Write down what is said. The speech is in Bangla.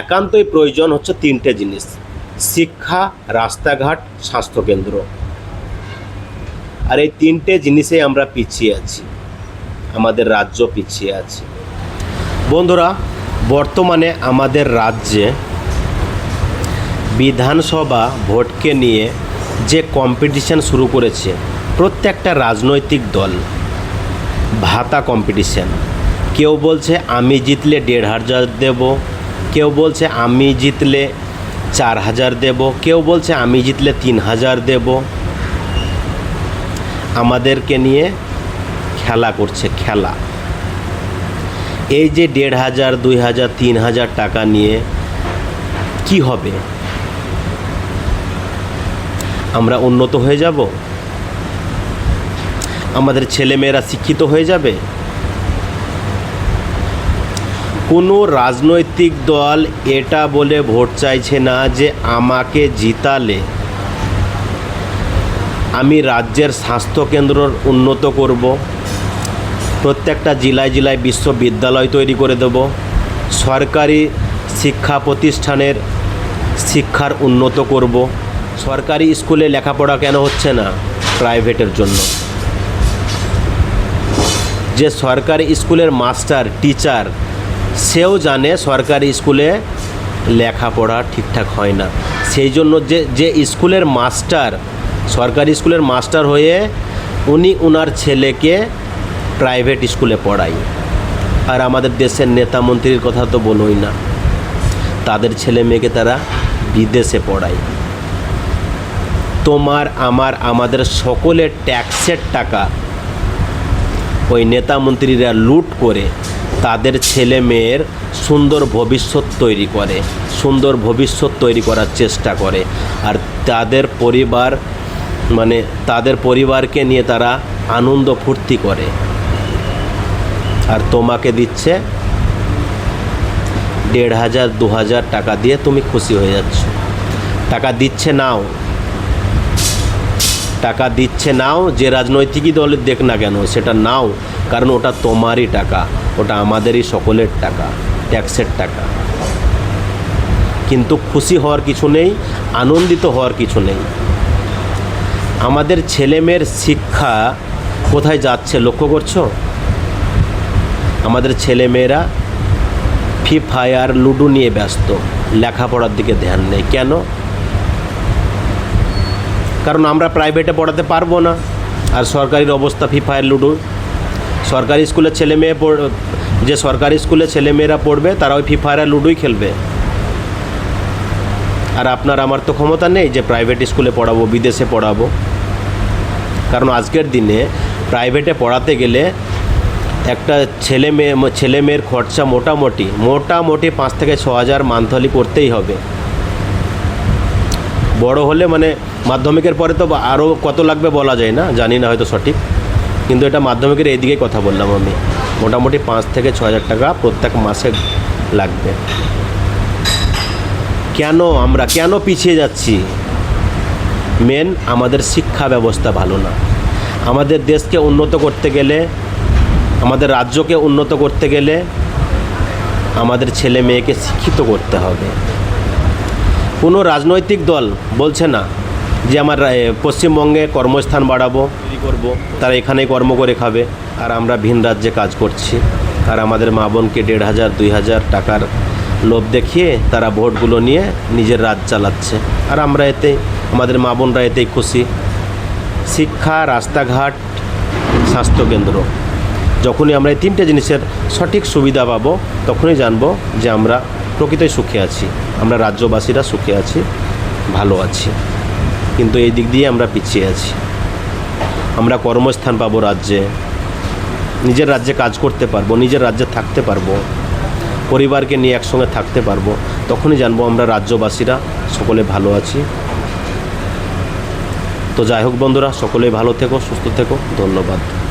একান্তই প্রয়োজন হচ্ছে তিনটে জিনিস, শিক্ষা, রাস্তাঘাট, স্বাস্থ্যকেন্দ্র। আর এই তিনটে জিনিসে আমরা পিছিয়ে আছি, আমাদের রাজ্য পিছিয়ে আছে। বন্ধুরা, বর্তমানে আমাদের রাজ্যে বিধানসভা ভোটকে নিয়ে যে কম্পিটিশন শুরু করেছে, প্রত্যেকটা রাজনৈতিক দল ভাতা কম্পিটিশন কেউ বলছে, আমি জিতলে দেড় হাজার দেব। কেউ বলছে, আমি জিতলে চার হাজার দেব। কেউ বলছে, আমি জিতলে তিন হাজার দেব। আমাদেরকে নিয়ে খেলা করছে, খেলা। এই যে দেড় হাজার, দুই হাজার, তিন হাজার টাকা নিয়ে কি হবে? আমরা উন্নত হয়ে যাব? আমাদের ছেলেমেয়েরা শিক্ষিত হয়ে যাবে? কোনো রাজনৈতিক দল এটা বলে ভোট চাইছে না যে আমাকে জিতালে। আমি রাজ্যের স্বাস্থ্যকেন্দ্রর উন্নত করব। প্রত্যেকটা জেলায় জেলায় বিশ্ববিদ্যালয় তৈরি করে দেব। সরকারি শিক্ষা প্রতিষ্ঠানের শিক্ষার উন্নত করব। সরকারি স্কুলে লেখাপড়া কেন হচ্ছে না প্রাইভেটের জন্য? যে সরকারি স্কুলের মাস্টার, টিচার সেও জানে সরকারি স্কুলে লেখাপড়া ঠিকঠাক হয় না। সেই জন্য যে যে স্কুলের মাস্টার, সরকারি স্কুলের মাস্টার হয়ে উনি ওনার ছেলেকে প্রাইভেট স্কুলে পড়ায়। আর আমাদের দেশের নেতা মন্ত্রীর কথা তো বলোই না। তাদের ছেলে মেয়েকে তারা বিদেশে পড়ায়। তোমার, আমার, আমাদের সকলের ট্যাক্সের টাকা ওই নেতা মন্ত্রীরা লুট করে তাদের ছেলে মেয়ের সুন্দর ভবিষ্যৎ তৈরি করে, সুন্দর ভবিষ্যৎ তৈরি করার চেষ্টা করে। আর তাদের পরিবার মানে তাদের পরিবারকে নিয়ে তারা আনন্দ ফুর্তি করে। আর তোমাকে দিচ্ছে দেড় হাজার, দু হাজার টাকা দিয়ে তুমি খুশি হয়ে যাচ্ছ। টাকা দিচ্ছে নাও। টাকা দিচ্ছে নাও, যে রাজনৈতিকই দলের দেখ না কেন, সেটা নাও, কারণ ওটা তোমারই টাকা, ওটা আমাদেরই সকলের টাকা, ট্যাক্সের টাকা। কিন্তু খুশি হওয়ার কিছু নেই, আনন্দিত হওয়ার কিছু নেই। আমাদের ছেলেমেয়ের শিক্ষা কোথায় যাচ্ছে, লক্ষ্য করছ? আমাদের ছেলেমেয়েরা ফ্রি ফায়ার লুডো নিয়ে ব্যস্ত, লেখাপড়ার দিকে ধ্যান নেই। কেন? কারণ আমরা প্রাইভেটে পড়াতে পারব না। আর সরকারির অবস্থা ফ্রি ফায়ার লুডো সরকারি স্কুলে ছেলে মেয়ে যে সরকারি স্কুলে ছেলে মেয়েরা পড়বে, তারা ওই ফ্রি ফায়ার লুডোই খেলবে। আর আপনার, আমার তো ক্ষমতা নেই যে প্রাইভেট স্কুলে পড়াবো, বিদেশে পড়াবো। কারণ আজকের দিনে প্রাইভেটে পড়াতে গেলে একটা ছেলে মেয়ে ছেলে মেয়ের খরচা মোটামুটি মোটামুটি পাঁচ থেকে ছ হাজার মান্থলি করতেই হবে। বড় হলে মানে মাধ্যমিকের পরে তো আরও কত লাগবে বলা যায় না, জানি না হয়তো সঠিক। কিন্তু এটা মাধ্যমিকের এইদিকেই কথা বললাম আমি। মোটামুটি পাঁচ থেকে ছ হাজার টাকা প্রত্যেক মাসে লাগবে। কেন আমরা, কেন পিছিয়ে যাচ্ছি? মেন আমাদের শিক্ষা ব্যবস্থা ভালো না। আমাদের দেশকে উন্নত করতে গেলে, আমাদের রাজ্যকে উন্নত করতে গেলে আমাদের ছেলে মেয়েকে শিক্ষিত করতে হবে। কোনো রাজনৈতিক দল বলছে না যে আমার পশ্চিমবঙ্গে কর্মস্থান বাড়াবো, তৈরি করব, তারা এখানেই কর্ম করে খাবে। আর আমরা ভিন রাজ্যে কাজ করছি। আর আমাদের মা বোনকে দেড় হাজার, দুই হাজার টাকার লোভ দেখিয়ে তারা ভোটগুলো নিয়ে নিজের রাজ চালাচ্ছে। আর আমরা এতে, আমাদের মা বোনরা এতেই খুশি। শিক্ষা, রাস্তাঘাট, স্বাস্থ্যকেন্দ্র। যখনই আমরা এই তিনটে জিনিসের সঠিক সুবিধা পাবো, তখনই জানব যে আমরা প্রকৃতই সুখে আছি। আমরা রাজ্যবাসীরা সুখে আছি, ভালো আছি। কিন্তু এই দিক দিয়ে আমরা পিছিয়ে আছি। আমরা কর্মস্থান পাবো রাজ্যে। নিজের রাজ্যে কাজ করতে পারব, নিজের রাজ্যে থাকতে পারব। পরিবারকে নিয়ে একসঙ্গে থাকতে পারব। তখনই জানব আমরা রাজ্যবাসীরা সকলে ভালো আছি। তো যাই হোক বন্ধুরা, সকলেই ভালো থেকো, সুস্থ থেকো। ধন্যবাদ।